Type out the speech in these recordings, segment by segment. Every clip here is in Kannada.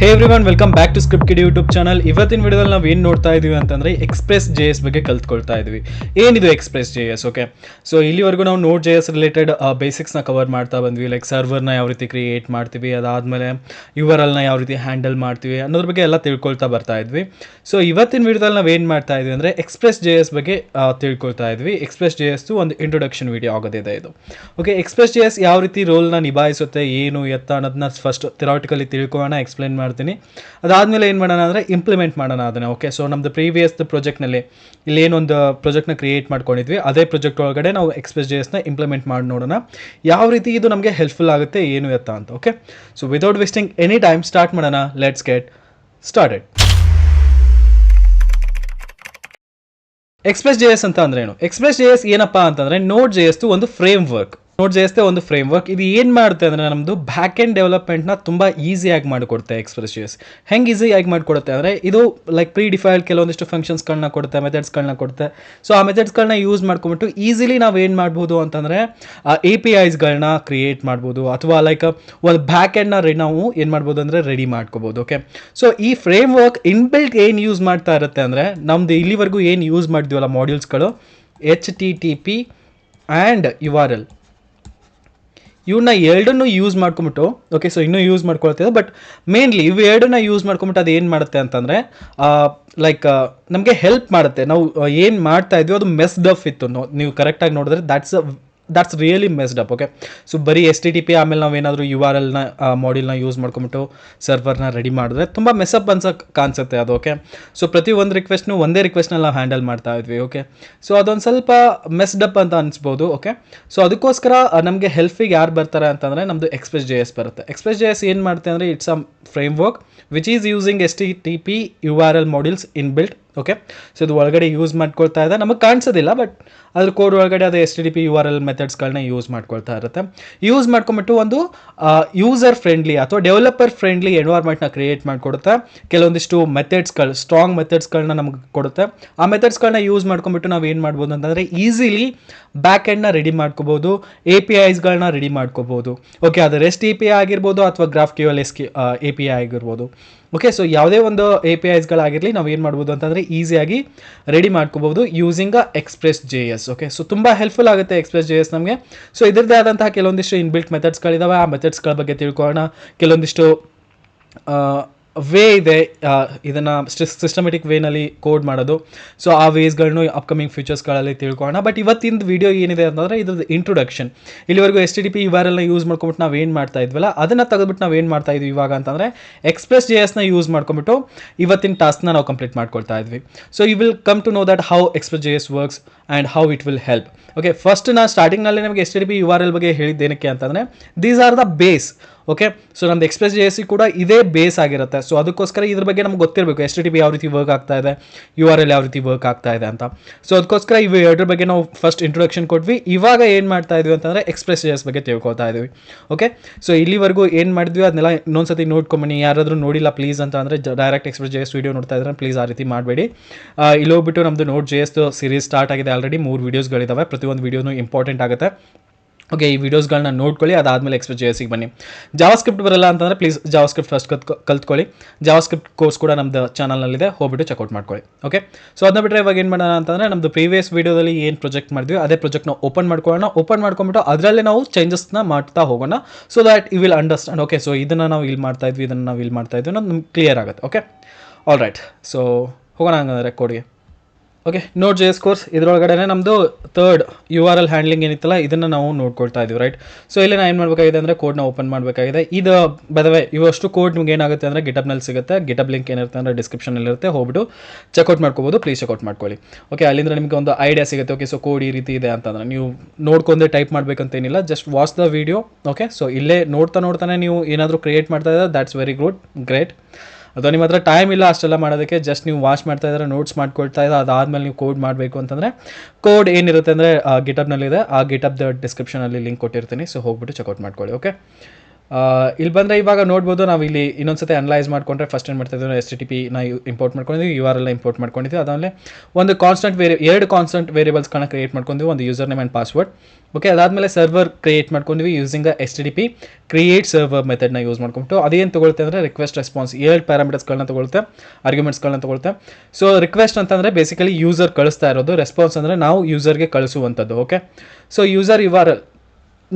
Hey everyone welcome back to script kiddie YouTube channel ಇವತ್ತಿನ ವಿಡಿಯೋದಲ್ಲಿ ನಾವು ಏನು ನೋಡ್ತಾ ಇದ್ದೀವಿ ಅಂತಂದ್ರೆ ಎಕ್ಸ್ಪ್ರೆಸ್ ಜೆ ಎಸ್ ಬಗ್ಗೆ ಕಲ್ತ್ಕೊಳ್ತಾ ಇದ್ವಿ. ಏನಿದು Express J S okay so ಇಲ್ಲಿವರೆಗೂ ನಾವು ನೋಟ್ ಜೆ ಎಸ್ ರಿಲೇಟೆಡ್ ಬೇಸಿಕ್ಸ್ನ ಕವರ್ ಮಾಡ್ತಾ ಬಂದ್ವಿ. ಲೈಕ್ ಸರ್ವರ್ನ ಯಾವ ರೀತಿ ಕ್ರಿಯೇಟ್ ಮಾಡ್ತೀವಿ, ಅದಾದಮೇಲೆ ಯು ಆರ್ ಎಲ್ನ ಯಾವ ರೀತಿ ಹ್ಯಾಂಡಲ್ ಮಾಡ್ತೀವಿ ಅನ್ನೋದ್ರ ಬಗ್ಗೆ ಎಲ್ಲ ತಿಳ್ಕೊಳ್ತಾ ಬರ್ತಾ ಇದ್ವಿ. ಸೊ ಇವತ್ತಿನ ವಿಡಿಯೋದಲ್ಲಿ ನಾವು ಏನು ಮಾಡ್ತಾ ಇದ್ವಿ ಅಂದರೆ ಎಕ್ಸ್ಪ್ರೆಸ್ ಜೆ ಎಸ್ ಬಗ್ಗೆ ತಿಳ್ಕೊಳ್ತಾ ಇದ್ವಿ. ಎಕ್ಸ್ಪ್ರೆಸ್ ಜೆ ಎಸ್ದು ಒಂದು ಇಂಟ್ರೊಡಕ್ಷನ್ ವಿಡಿಯೋ ಆಗೋದಿದೆ ಇದು. ಓಕೆ ಎಕ್ಸ್ಪ್ರೆಸ್ ಜೆ ಎಸ್ ಯಾವ ರೀತಿ ರೋಲ್ನ ನಿಭಾಯಿಸುತ್ತೆ, ಏನು, ಎತ್ತ ಅನ್ನೋದನ್ನ ಫಸ್ಟ್ ಥಿರಾಟಿಕಲಿ ತಿಳ್ಕೊಳ್ಳೋಣ ಎಕ್ಸ್ಪ್ಲೇನ್ ಮಾಡ್ತೀನಿ. ಅದಾದಮೇಲೆ ಏನು ಮಾಡೋಣ ಅಂದರೆ ಇಂಪ್ಲಿಮೆಂಟ್ ಮಾಡೋಣ ಅದನ್ನು ಓಕೆ ಸೊ ನಮ್ಮದು ಪ್ರೀವಿಯಸ್ ಪ್ರಾಜೆಕ್ಟ್ನಲ್ಲಿ ಇಲ್ಲೇನೊಂದು ಪ್ರಾಜೆಕ್ಟ್ನ ಕ್ರಿಯೇಟ್ ಮಾಡ್ಕೊಂಡಿದ್ವಿ. ಅದೇ ಪ್ರಾಜೆಕ್ಟ್ ಒಳಗಡೆ ನಾವು ಎಕ್ಸ್ಪ್ರೆಸ್ ಜೇಸ್ನ ಇಂಪ್ಲಿಮೆಂಟ್ ಮಾಡಿ ನೋಡೋಣ. ಯಾವ ರೀತಿ ಇದು ನಮಗೆ ಹೆಲ್ಪ್ಫುಲ್ ಆಗುತ್ತೆ, ಏನು ಎತ್ತ ಅಂತ okay so without wasting any time start ಮಾಡೋಣ. Let's get started Express J S ಅಂತ ಅಂದ್ರೆ ಏನು? ಎಕ್ಸ್ಪ್ರೆಸ್ ಜೆ ಎಸ್ ಏನಪ್ಪಾ ಅಂತಂದ್ರೆ ನೋಡ್ ಜೆ ಎಸ್ ಒಂದು framework Node J S ಒಂದು ಫ್ರೇಮ್ ವರ್ಕ್ ಇದು ಏನು ಮಾಡುತ್ತೆ ಅಂದ್ರೆ ನಮ್ಮದು ಬ್ಯಾಕ್ ಎಂಡ್ ಡೆವಲಪ್ಮೆಂಟ್ನ ತುಂಬ ಈಸಿಯಾಗಿ ಮಾಡಿಕೊಡುತ್ತೆ ಎಕ್ಸ್ಪ್ರೆಸ್ ಜೆ ಹೆಂಗೆ ಈಸಿಯಾಗಿ ಮಾಡಿಕೊಡುತ್ತೆ ಅಂದರೆ ಇದು ಲೈಕ್ ಪ್ರೀ ಡಿಫೈಲ್ಡ್ ಕೆಲವೊಂದಿಷ್ಟು ಫಂಕ್ಷನ್ಸ್ಗಳನ್ನ ಕೊಡುತ್ತೆ ಮೆಥಡ್ಸ್ಗಳನ್ನ ಕೊಡುತ್ತೆ. ಸೊ ಆ ಮೆಥಡ್ಸ್ಗಳನ್ನ ಯೂಸ್ ಮಾಡ್ಕೊಂಬಿಟ್ಟು ಈಸಿಲಿ ನಾವು ಏನು ಮಾಡ್ಬೋದು ಅಂತಂದರೆ ಎ ಪಿ ಐಸ್ಗಳನ್ನ ಕ್ರಿಯೇಟ್ ಮಾಡ್ಬೋದು. ಅಥವಾ ಲೈಕ್ ಒಂದು ಬ್ಯಾಕ್ ಎಂಡ್ನ ರೆ ನಾವು ಏನು ಮಾಡ್ಬೋದು ಅಂದರೆ ರೆಡಿ ಮಾಡ್ಕೋಬೋದು ಓಕೆ ಸೊ ಈ ಫ್ರೇಮ್ ವರ್ಕ್ ಇನ್ಬಿಲ್ಟ್ ಏನು ಯೂಸ್ ಮಾಡ್ತಾ ಇರುತ್ತೆ ಅಂದರೆ, ನಮ್ದು ಇಲ್ಲಿವರೆಗೂ ಏನು ಯೂಸ್ ಮಾಡಿದ್ವಲ್ಲ ಮಾಡ್ಯೂಲ್ಸ್ಗಳು H T T P and U R L ಇವನ್ನ ಎರಡನ್ನೂ ಯೂಸ್ ಮಾಡ್ಕೊಂಬಿಟ್ಟು ಓಕೆ ಸೊ ಇನ್ನೂ ಯೂಸ್ ಮಾಡ್ಕೊಳ್ತಿದ್ದೆ ಬಟ್ ಮೇನ್ಲಿ ಇವು ಎರಡನ್ನ ಯೂಸ್ ಮಾಡ್ಕೊಂಬಿಟ್ಟು ಅದು ಏನು ಮಾಡುತ್ತೆ ಅಂತಂದರೆ ಲೈಕ್ ನಮಗೆ ಹೆಲ್ಪ್ ಮಾಡುತ್ತೆ. ನಾವು ಏನು ಮಾಡ್ತಾ ಇದ್ವಿ, ಅದು ಮೆಸ್ಡ್ ಡಫ್ ಇತ್ತು. ನೀವು ಕರೆಕ್ಟಾಗಿ ನೋಡಿದ್ರೆ that's that's really messed up okay so ಬರೀ ಎಸ್ ಟಿ ಟಿ ಪಿ ಆಮೇಲೆ ನಾವೇನಾದರೂ ಯು ಆರ್ ಎಲ್ನ ಮಾಡಿಲ್ನ ಯೂಸ್ ಮಾಡ್ಕೊಂಬಿಟ್ಟು ಸರ್ವರ್ನ ರೆಡಿ ಮಾಡಿದ್ರೆ ತುಂಬ ಮೆಸ್ಅಪ್ ಅನ್ಸೋಕ್ಕೆ ಕಾಣಿಸುತ್ತೆ ಅದು ಓಕೆ ಸೊ ಪ್ರತಿ ಒಂದು ರಿಕ್ವೆಸ್ಟ್ನು ಒಂದೇ ರಿಕ್ವೆಸ್ಟ್ನ ನಾವು ಹ್ಯಾಂಡಲ್ ಮಾಡ್ತಾ ಇದ್ವಿ ಓಕೆ ಸೊ ಅದೊಂದು ಸ್ವಲ್ಪ ಮೆಸ್ಡ್ ಅಪ್ ಅಂತ ಅನಿಸ್ಬೋದು ಓಕೆ ಸೊ ಅದಕ್ಕೋಸ್ಕರ ನಮಗೆ ಹೆಲ್ಫಿಗೆ ಯಾರು ಬರ್ತಾರೆ ಅಂತಂದರೆ ನಮ್ಮದು ಎಕ್ಸ್ಪ್ರೆಸ್ ಜೆ ಎಸ್ ಬರುತ್ತೆ. ಎಕ್ಸ್ಪ್ರೆಸ್ ಜೆ ಎಸ್ ಏನು ಮಾಡುತ್ತೆ ಅಂದರೆ it's a framework which is using S T T P U R L modules inbuilt okay so ಇದು ಒಳಗಡೆ ಯೂಸ್ ಮಾಡ್ಕೊಳ್ತಾ ಇದೆ ನಮಗೆ ಕಾಣಿಸೋದಿಲ್ಲ ಬಟ್ ಅದ್ರ ಕೋಡ್ ಒಳಗಡೆ ಅದು S T D P U R L ಮೆಥಡ್ಸ್ಗಳನ್ನ use ಮಾಡ್ಕೊಳ್ತಾ ಇರುತ್ತೆ. ಯೂಸ್ ಮಾಡ್ಕೊಂಬಿಟ್ಟು ಒಂದು ಯೂಸರ್ ಫ್ರೆಂಡ್ಲಿ ಅಥವಾ ಡೆವಲಪರ್ ಫ್ರೆಂಡ್ಲಿ ಎನ್ವೈರ್ಮೆಂಟ್ನ ಕ್ರಿಯೇಟ್ ಮಾಡಿಕೊಡುತ್ತೆ. ಕೆಲವೊಂದಿಷ್ಟು ಮೆಥಡ್ಸ್ಗಳು ಸ್ಟ್ರಾಂಗ್ ಮೆಥಡ್ಸ್ಗಳನ್ನ ನಮಗೆ ಕೊಡುತ್ತೆ. ಆ ಮೆಥಡ್ಸ್ಗಳನ್ನ ಯೂಸ್ ಮಾಡ್ಕೊಂಬಿಟ್ಟು ನಾವು ಏನು ಮಾಡ್ಬೋದು ಅಂತಂದರೆ ಈಸಿಲಿ ಬ್ಯಾಕ್ ಎಂಡ್ನ ರೆಡಿ ಮಾಡ್ಕೋಬೋದು ಎ ಪಿ ಐಸ್ಗಳನ್ನ ರೆಡಿ ಮಾಡ್ಕೋಬೋದು. ಓಕೆ ಅದು ರೆಸ್ಟ್ ಎ ಪಿ ಐ ಆಗಿರ್ಬೋದು ಅಥವಾ graph Q L S A P I ಆಗಿರ್ಬೋದು. ಓಕೆ ಸೊ ಯಾವುದೇ ಒಂದು ಎ ಪಿ ಐಸ್ಗಳಾಗಿರಲಿ ನಾವು ಏನು ಮಾಡ್ಬೋದು ಅಂತಂದರೆ ಈಸಿಯಾಗಿ ರೆಡಿ ಮಾಡ್ಕೋಬೋದು using a Express J S okay so ತುಂಬ ಹೆಲ್ಪ್ಫುಲ್ ಆಗುತ್ತೆ ಎಕ್ಸ್ಪ್ರೆಸ್ ಜೆ ಎಸ್ ನಮಗೆ. ಸೊ ಇದರದೇ ಆದಂತಹ ಕೆಲವೊಂದಿಷ್ಟು ಇನ್ಬಿಲ್ಟ್ ಮೆಥಡ್ಸ್ಗಳಿದ್ದಾವೆ ಆ ಮೆಥಡ್ಸ್ಗಳ ಬಗ್ಗೆ ತಿಳ್ಕೊಳ್ಳೋಣ. ಕೆಲವೊಂದಿಷ್ಟು ವೇ ಇದೆ ಇದನ್ನು ಸಿಸ್ಟಮೆಟಿಕ್ ವೇನಲ್ಲಿ ಕೋಡ್ ಮಾಡೋದು. ಸೊ ಆ ವೇಸ್ಗಳನ್ನು ಅಪ್ಕಮಿಂಗ್ ಫ್ಯೂಚರ್ಸ್ಗಳಲ್ಲಿ ತಿಳ್ಕೊಳ್ಳೋಣ. ಬಟ್ ಇವತ್ತಿನ ವಿಡಿಯೋ ಏನಿದೆ ಅಂತಂದರೆ ಇದ್ರದ್ದು ಇಂಟ್ರೊಡಕ್ಷನ್ ಇಲ್ಲಿವರೆಗೂ ಎಸ್ ಟಿ ಡಿ ಪಿ ಎಲ್ನ ಯೂಸ್ ಮಾಡ್ಕೊಂಬಿಟ್ಟು ನಾವು ಏನು ಮಾಡ್ತಾ ಇದ್ವಲ್ಲ, ಅದನ್ನು ತೆಗೆದ್ಬಿಟ್ಟು ನಾವು ಏನು ಮಾಡ್ತಾ ಇದ್ವಿ ಇವಾಗ ಅಂತಂದರೆ ಎಕ್ಸ್ಪ್ರೆಸ್ ಜೆ ಎಸ್ನ ಯೂಸ್ ಮಾಡ್ಕೊಂಬಿಟ್ಟು ಇವತ್ತಿನ ಟಾಸ್ಕ್ನ ನಾವು ಕಂಪ್ಲೀಟ್ ಮಾಡ್ಕೊಳ್ತಾ ಇದ್ವಿ. So you will come to know that how Express J S works and how it will help okay first ನಾನು ಸ್ಟಾರ್ಟಿಂಗ್ನಲ್ಲಿ ನಮಗೆ S D P U R L ಬಗ್ಗೆ ಹೇಳಿದ್ದೇನಕ್ಕೆ ಅಂತಂದರೆ these are the base okay so ನಮ್ದು ಎಕ್ಸ್ಪ್ರೆಸ್ ಜೆ ಎಸ್ ಸಿ ಕೂಡ ಇದೇ ಬೇಸ್ ಆಗಿರುತ್ತೆ. ಸೊ ಅದಕ್ಕೋಸ್ಕರ ಇದ್ರ ಬಗ್ಗೆ ನಮ್ಗೆ ಗೊತ್ತಿರಬೇಕು ಎಸ್ ಟಿ ಪಿ ಯಾವ ರೀತಿ ವರ್ಕ್ ಆಗ್ತಾ ಇದೆ ಯು ಆರ್ ಎಲ್ ಯಾವ ರೀತಿ ವರ್ಕ್ ಆಗ್ತಾ ಇದೆ ಅಂತ. ಸೊ ಅದಕ್ಕೋಸ್ಕರ ಇವು ಎರಡರ ಬಗ್ಗೆ ನಾವು ಫಸ್ಟ್ ಇಂಟ್ರೊಡಕ್ಷನ್ ಕೊಟ್ವಿ. ಇವಾಗ ಏನು ಮಾಡ್ತಾ ಇದ್ವಿ ಅಂತಂದರೆ ಎಕ್ಸ್ಪ್ರೆಸ್ ಜೆ ಎಸ್ ಬಗ್ಗೆ ತಿಳ್ಕೊತಾ ಇದ್ವಿ. ಓಕೆ ಸೊ ಇಲ್ಲಿವರೆಗೂ ಏನು ಮಾಡಿದ್ವಿ, ಅದನ್ನೆಲ್ಲ ಇನ್ನೊಂದ್ಸತಿ ನೋಡ್ಕೊಂಬನಿ ಯಾರಾದರೂ ನೋಡಿಲ್ಲ ಪ್ಲೀಸ್ ಅಂತ ಅಂದರೆ direct Express J S video ನೋಡ್ತಾ ಇದ್ರೆ ಪ್ಲೀಸ್ ಆ ರೀತಿ ಮಾಡಬೇಡಿ. ಇಲ್ಲಿ ಹೋಗ್ಬಿಟ್ಟು ನಮ್ಮದು Node J S series start ಆಗಿದೆ. ಆಲ್ರೆಡಿ ಮೂರು ವೀಡಿಯೋಸ್ಗಳಿದ್ದಾವೆ ಪ್ರತಿಯೊಂದು ವೀಡಿಯೋನು ಇಂಪಾರ್ಟೆಂಟ್ ಆಗುತ್ತೆ. ಓಕೆ ಈ ವೀಡಿಯೋಸ್ಗಳನ್ನ ನೋಡ್ಕೊಳ್ಳಿ, ಅದಾದಮೇಲೆ ಎಕ್ಸ್ಪ್ರೆಸ್ ಜೆ ಎಸ್ಗೆ ಬನ್ನಿ. ಜಾವಾ ಸ್ಕ್ರಿಪ್ಟ್ ಬರಲ್ಲ ಅಂತಂದರೆ ಪ್ಲೀಸ್ ಜಾವಾ ಸ್ಕ್ರಿಪ್ಟ್ ಫಸ್ಟ್ ಕತ್ ಕಲ್ತ್ಕೊಳ್ಳಿ. ಜಾವಾ ಸ್ಕ್ರಿಪ್ಟ್ ಕೋರ್ಸ್ ಕೂಡ ನಮ್ಮದು ಚಾನಲ್ನಲ್ಲಿದೆ ಹೋಗ್ಬಿಟ್ಟು ಚೆಕ್ಔಟ್ ಮಾಡ್ಕೊಳ್ಳಿ. ಓಕೆ ಸೊ ಅದನ್ನ ಬಿಟ್ಟರೆ ಇವಾಗ ಏನು ಮಾಡೋಣ ಅಂತಂದರೆ ನಮ್ಮದು ಪ್ರೀವಿಯಸ್ ವೀಡಿಯೋದಲ್ಲಿ ಏನು ಪ್ರಾಜೆಕ್ಟ್ ಮಾಡಿದ್ವಿ, ಅದೇ ಪ್ರೊಜೆಕ್ಟ್ನ ಓಪನ್ ಮಾಡ್ಕೊಳ್ಳೋಣ. ಓಪನ್ ಮಾಡ್ಕೊಂಬಿಟ್ಟು ಅದರಲ್ಲೇ ನಾವು ಚೇಂಜಸ್ನ ಮಾಡ್ತಾ ಹೋಗೋಣ. So that you will understand okay so ಇದನ್ನು ನಾವು ಇಲ್ಲಿ ಮಾಡ್ತಾ ಇದ್ವಿ, ಇದನ್ನು ನಾವು ಇಲ್ಲಿ ಮಾಡ್ತಾ ಇದ್ವಿ ಅನ್ನೋದು ನಮ್ಗೆ ಕ್ಲಿಯರ್ ಆಗುತ್ತೆ. ಓಕೆ ಆಲ್ ರೈಟ್ ಸೊ ಹೋಗೋಣ ಹಂಗಂದರೆ ಕೋಡ್ಗೆ okay Node J S course ಇದರೊಳಗಡೆ ನಮ್ಮದು third U R L handling ಏನಿತ್ತಲ್ಲ, ಇದನ್ನು ನಾವು ನೋಡ್ಕೊಳ್ತಾ ಇದೀವಿ ರೈಟ್ ಸೊ ಇಲ್ಲಿ ನಾನು ಏನು ಮಾಡಬೇಕಾಗಿದೆ ಅಂದರೆ ಕೋಡ್ನ ಓಪನ್ ಮಾಡಬೇಕಾಗಿದೆ. ಇದು ಬದವೆ ಇವಷ್ಟು ಕೋಡ್ ನಿಮ್ಗೆ ಏನಾಗುತ್ತೆ ಅಂದರೆ ಗಿಟಪ್ನಲ್ಲಿ ಸಿಗುತ್ತೆ. ಗಿಟಪ್ ಲಿಂಕ್ ಏನಿರುತ್ತೆ ಅಂದರೆ ಡಿಸ್ಕ್ರಿಪ್ಷನಲ್ಲಿ ಇರುತ್ತೆ. ಹೋಗ್ಬಿಟ್ಟು ಚೆಕ್ಔಟ್ ಮಾಡ್ಕೋಬೋದು. ಪ್ಲೀಸ್ ಚೆಕ್ಔಟ್ ಮಾಡ್ಕೊಳ್ಳಿ. ಓಕೆ ಅಲ್ಲಿಂದ ನಿಮಗೆ ಒಂದು ಐಡಿಯಾ ಸಿಗುತ್ತೆ. ಓಕೆ ಸೊ ಕೋಡ್ ಈ ರೀತಿ ಇದೆ ಅಂತಂದ್ರೆ ನೀವು ನೋಡ್ಕೊಂಡೆ type ಮಾಡಬೇಕಂತೇನಿಲ್ಲ just watch the video okay so ಇಲ್ಲೇ ನೋಡ್ತಾ ನೋಡ್ತಾನೆ ನೀವು ಏನಾದರೂ ಕ್ರಿಯೇಟ್ ಮಾಡ್ತಾ ಇದ್ದಾರೆ ದ್ಯಾಟ್ಸ್ ವೆರಿ ಗುಡ್ ಗ್ರೇಟ್ ಅಥವಾ ನಿಮ್ಮ ಹತ್ರ ಟೈಮ್ ಇಲ್ಲ ಅಷ್ಟೆಲ್ಲ ಮಾಡೋದಕ್ಕೆ ಜಸ್ಟ್ ನೀವು ವಾಚ್ ಮಾಡ್ತಾ ಇದ್ದಾರೆ ನೋಟ್ಸ್ ಮಾಡ್ಕೊಳ್ತಾ ಇದ್ದಾರೆ ಅದಾದಮೇಲೆ ನೀವು ಕೋಡ್ ಮಾಡಬೇಕು ಅಂತಂದರೆ ಕೋಡ್ ಏನಿರುತ್ತೆ ಅಂದರೆ ಗಿಟಬ್ನಲ್ಲಿದೆ ಆ ಗಿಟಬ್ದ ಡಿಸ್ಕ್ರಿಪ್ಷನಲ್ಲಿ ಲಿಂಕ್ ಕೊಟ್ಟಿರ್ತೀನಿ. ಸೊ ಹೋಗ್ಬಿಟ್ಟು ಚೆಕ್ಔಟ್ ಮಾಡ್ಕೊಳ್ಳಿ ಓಕೆ ಇಲ್ಲಿ ಬಂದರೆ ಇವಾಗ ನೋಡ್ಬೋದು, ನಾವು ಇಲ್ಲಿ ಇನ್ನೊಂದ್ಸತಿ ಅನಲೈಸ್ ಮಾಡ್ಕೊಂಡ್ರೆ ಫಸ್ಟ್ ಏನು ಮಾಡ್ತಾ ಎಸ್ ಟಿ ಪಿ ನಾ ಇಂಪೋರ್ಟ್ ಮಾಡ್ಕೊಂಡಿದ್ವಿ ಯು ಆರ್ ಎಲ್ಲ ಇಂಪೋರ್ಟ್ ಮಾಡ್ಕೊಂಡಿದ್ವಿ. ಅದಾದಮೇಲೆ ಒಂದು ಕಾನ್ಸ್ಟೆಂಟ್ ವೇರಿ ಎರಡು ಕಾನ್ಸ್ಟೆಂಟ್ ವೇರಿಯೇಬಲ್ಸ್ಗಳನ್ನ ಕ್ರಿಯೇಟ್ ಮಾಡ್ಕೊಂಡಿವಿ ಒಂದು user name and password okay ಅದಾದಮೇಲೆ server create ಮಾಡ್ಕೊಂಡಿವಿ using the S T D P create server ಮೆಥಡ್ನ use ಮಾಡ್ಕೊಂಬಿಟ್ಟು. ಅದೇನು ತೊಗೊಳುತ್ತೆ ಅಂದರೆ ರಿಕ್ವೆಸ್ಟ್ ರೆಸ್ಪಾನ್ಸ್ ಏಳು ಪ್ಯಾರಾಮೀಟರ್ಸ್ಗಳನ್ನ ತೊಗೊಳುತ್ತೆ ಆರ್ಗ್ಯುಮೆಂಟ್ಸ್ಗಳನ್ನ ತೊಗೊಳುತ್ತೆ. ಸೊ ರಿಕ್ವೆಸ್ಟ್ ಅಂತಂದರೆ ಬೇಸಿಕಲಿ ಯೂಸರ್ ಕಳಿಸ್ತಾ ಇರೋದು ರೆಸ್ಪಾನ್ಸ್ ಅಂದರೆ ನಾವು ಯೂಸರ್ಗೆ ಕಳಿಸುವಂಥದ್ದು okay so user U R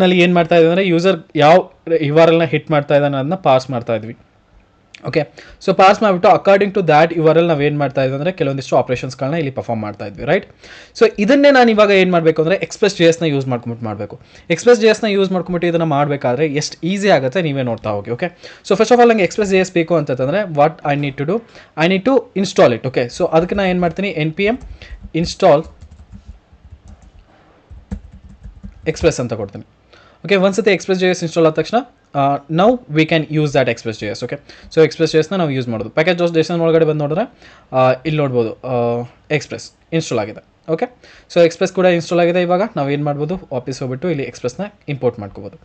ನಲ್ಲಿ ಏನು ಮಾಡ್ತಾ ಇದ್ದೀವಿ ಅಂದರೆ ಯೂಸರ್ ಯಾವ ಎಲ್ನ ಹಿಟ್ ಮಾಡ್ತಾ ಇದ್ದಾನೆ ಅದನ್ನ ಪಾಸ್ ಮಾಡ್ತಾ ಇದ್ವಿ. ಓಕೆ ಸೊ ಪಾಸ್ ಮಾಡಿಬಿಟ್ಟು ಅಕಾರ್ಡಿಂಗ್ ಟು ದ್ಯಾಟ್ ಎಲ್ ನಾವು ಏನು ಮಾಡ್ತಾ ಇದ್ದೀವಿ ಅಂದರೆ ಕೆಲವೊಂದಿಷ್ಟು ಆಪ್ರೇಷನ್ಸ್ಗಳನ್ನ ಇಲ್ಲಿ ಪರ್ಫಾರ್ಮ್ ಮಾಡ್ತಾ ಇದ್ವಿ ರೈಟ್ ಸೊ ಇದನ್ನೇ ನಾನು ಇವಾಗ ಏನು ಮಾಡಬೇಕು ಅಂದರೆ ಎಕ್ಸ್ಪ್ರೆಸ್ ಜಿ ಎಸ್ನ ಯೂಸ್ ಮಾಡ್ಕೊಂಬಿಟ್ಟು ಮಾಡಬೇಕು. ಎಕ್ಸ್ಪ್ರೆಸ್ ಜಿ ಎಸ್ನ ಯೂಸ್ ಮಾಡ್ಕೊಂಬಿಟ್ಟು ಇದನ್ನು ಮಾಡಬೇಕಾದ್ರೆ ಎಷ್ಟು ಈಸಿ ಆಗುತ್ತೆ ನೀವೇ ನೋಡ್ತಾ ಹೋಗಿ okay so first of all ನಂಗೆ ಎಕ್ಸ್ಪ್ರೆಸ್ ಜಿ ಎಸ್ ಬೇಕು ಅಂತಂದರೆ what I need to do I need to install it okay so ಅದಕ್ಕೆ ನಾನು ಏನು ಮಾಡ್ತೀನಿ? N P M install Express ಅಂತ ಕೊಡ್ತೀನಿ. ಓಕೆ ಒಂದ್ಸತಿ ಎಕ್ಸ್ಪ್ರೆಸ್ ಜಿ ಎಸ್ ಇನ್ಸ್ಟಾಲ್ ಆದ ತಕ್ಷಣ ನಾವು we can use that Express G S okay so Express G ಎಸ್ನ ನಾವು ಯೂಸ್ ಮಾಡೋದು. ಪ್ಯಾಕೇಜ್ ಆಫ್ ಡೇಷನ್ ಒಳಗಡೆ ಬಂದು ನೋಡಿದ್ರೆ ಇಲ್ಲಿ ನೋಡ್ಬೋದು ಎಕ್ಸ್ಪ್ರೆಸ್ ಇನ್ಸ್ಟಾಲ್ ಆಗಿದೆ ಓಕೆ ಸೊ ಎಕ್ಸ್ಪ್ರೆಸ್ ಕೂಡ ಇನ್ಸ್ಟಾಲ್ ಆಗಿದೆ ಇವಾಗ. ನಾವು ಏನು ಮಾಡ್ಬೋದು, ವಾಪಸ್ ಹೋಗ್ಬಿಟ್ಟು ಇಲ್ಲಿ ಎಕ್ಸ್ಪ್ರೆಸ್ನ ಇಂಪೋರ್ಟ್ ಮಾಡ್ಕೋಬೋದು